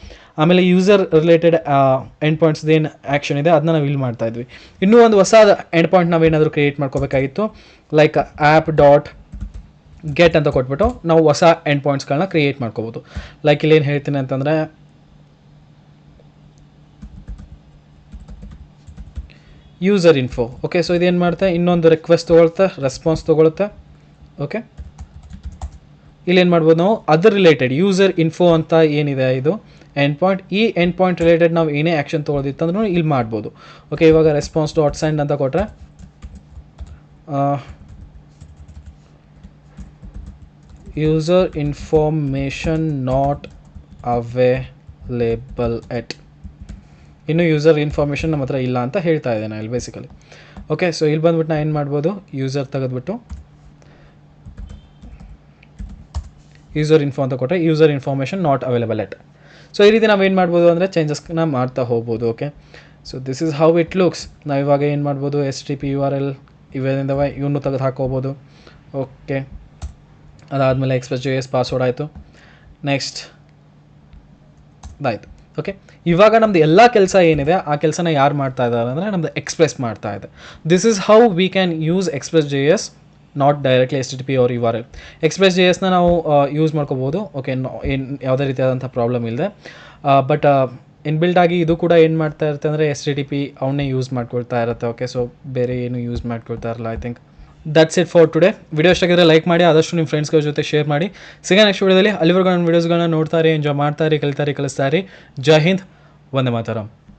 ಆಮೇಲೆ ಯೂಸರ್ ರಿಲೇಟೆಡ್ ಎಂಡ್ ಪಾಯಿಂಟ್ಸ್ ಏನು ಆ್ಯಕ್ಷನ್ ಇದೆ ಅದನ್ನ ನಾವು ಇಲ್ಲಿ ಮಾಡ್ತಾ ಇದ್ವಿ. ಇನ್ನೂ ಒಂದು ಹೊಸ ಎಂಡ್ ಪಾಯಿಂಟ್ ನಾವೇನಾದರೂ ಕ್ರಿಯೇಟ್ ಮಾಡ್ಕೋಬೇಕಾಗಿತ್ತು ಲೈಕ್ ಆ್ಯಪ್ ಡಾಟ್ ಗೆಟ್ ಅಂತ ಕೊಟ್ಬಿಟ್ಟು, ನಾವು ಹೊಸ ಎಂಡ್ ಪಾಯಿಂಟ್ಸ್ಗಳನ್ನ ಕ್ರಿಯೇಟ್ ಮಾಡ್ಕೋಬೋದು. ಲೈಕ್ ಇಲ್ಲಿ ಏನು ಹೇಳ್ತೀನಿ ಅಂತಂದರೆ ಯೂಸರ್ ಇನ್ಫೋ ಓಕೆ ಸೊ ಇದೇನು ಮಾಡ್ತಾ? ಇನ್ನೊಂದು ರಿಕ್ವೆಸ್ಟ್ ತೊಗೊಳ್ತಾ ರೆಸ್ಪಾನ್ಸ್ ತೊಗೊಳ್ತಾ. ಓಕೆ ಇಲ್ಲೇನು ಮಾಡ್ಬೋದು ನಾವು? ಅದರ್ ರಿಲೇಟೆಡ್ ಯೂಸರ್ ಇನ್ಫೋ ಅಂತ ಏನಿದೆ ಇದು? ಎಂಡ್ ಪಾಯಿಂಟ್ ಈ ಎಂಡ್ ಪಾಯಿಂಟ್ ರಿಲೇಟೆಡ್ ನಾವು ಏನೇ ಆ್ಯಕ್ಷನ್ ತೊಗೊಳೋದಿತ್ತಂದ್ರೂ ಇಲ್ಲಿ ಮಾಡ್ಬೋದು. ಓಕೆ ಇವಾಗ ರೆಸ್ಪಾನ್ಸ್ ಡಾಟ್ ಸೆಂಡ್ ಅಂತ ಕೊಟ್ಟರೆ user information not available at ಇನ್ನು ಯೂಸರ್ ಇನ್ಫಾರ್ಮೇಷನ್ ನಮ್ಮ ಹತ್ರ ಇಲ್ಲ ಅಂತ ಹೇಳ್ತಾ ಇದ್ದೇನೆ ಇಲ್ಲಿ ಬೇಸಿಕಲಿ ಓಕೆ ಸೊ ಇಲ್ಲಿ ಬಂದ್ಬಿಟ್ಟು ನಾನು ಏನು ಮಾಡ್ಬೋದು? ಯೂಸರ್ ತೆಗೆದ್ಬಿಟ್ಟು ಯೂಸರ್ ಇನ್ಫೋ ಅಂತ ಕೊಟ್ಟರೆ user information not available at so ಈ ರೀತಿ ನಾವು ಏನು ಮಾಡ್ಬೋದು ಅಂದರೆ ಚೇಂಜಸ್ನ ಮಾಡ್ತಾ ಹೋಗ್ಬೋದು okay so this is how it looks ನಾವು ಇವಾಗ ಏನು ಮಾಡ್ಬೋದು? S T P U R L ಇವೆಲ್ಲದಿಂದ ಇವನ್ನೂ ತೆಗೆದು ಹಾಕೋಬೋದು ಓಕೆ ಅದಾದಮೇಲೆ ಎಕ್ಸ್ಪ್ರೆಸ್ ಜಿ ಎಸ್ ಪಾಸ್ವರ್ಡ್ ಆಯಿತು. ನೆಕ್ಸ್ಟ್ ಇದಾಯಿತು. ಓಕೆ ಇವಾಗ ನಮ್ದು ಎಲ್ಲ ಕೆಲಸ ಏನಿದೆ, ಆ ಕೆಲಸನ ಯಾರು ಮಾಡ್ತಾ ಇದ್ದಾರೆ ಅಂದರೆ ನಮ್ದು ಎಕ್ಸ್ಪ್ರೆಸ್ ಮಾಡ್ತಾ ಇದೆ. This is how we can use express J S not directly S T P ಅವ್ರ ಎಲ್ ಎಕ್ಸ್ಪ್ರೆಸ್ ಜೆ ಎಸ್ನ ನಾವು ಯೂಸ್ ಮಾಡ್ಕೋಬೋದು. ಓಕೆ ಏನು, ಯಾವುದೇ ರೀತಿಯಾದಂಥ ಪ್ರಾಬ್ಲಮ್ ಇಲ್ಲದೆ ಬಟ್ ಇನ್ಬಿಲ್ಡ್ ಆಗಿ ಇದು ಕೂಡ ಏನು ಮಾಡ್ತಾ ಇರುತ್ತೆ ಅಂದರೆ ಎಸ್ ಟಿ ಟಿ ಪಿ ಅವನ್ನೇ ಯೂಸ್ ಮಾಡ್ಕೊಳ್ತಾ ಇರುತ್ತೆ. ಓಕೆ ಸೊ ಬೇರೆ ಏನು ಯೂಸ್ ಮಾಡ್ಕೊಳ್ತಾ ಇರಲ್ಲ I think that's it for today video ಇಷ್ಟಾಗಿದ್ರೆ like ಮಾಡಿ, ಆದಷ್ಟು ನಿಮ್ಮ ಫ್ರೆಂಡ್ಸ್ಗಳ ಜೊತೆ ಶೇರ್ ಮಾಡಿ. ಸಿಗ ನೆಕ್ಸ್ಟ್ ವಿಡಿಯೋದಲ್ಲಿ ಅಲ್ಲಿವರೆಗೂ ನನ್ನ ವೀಡಿಯೋಸ್ಗಳನ್ನ ನೋಡ್ತಾರೆ ಎಂಜಾಯ್ ಮಾಡ್ತಾರೆ, ಕಲಿತಾರೆ, ಕಲಿಸ್ತಾರೆ. ಜೈ ಹಿಂದ್. ವಂದೇ ಮಾತರಂ.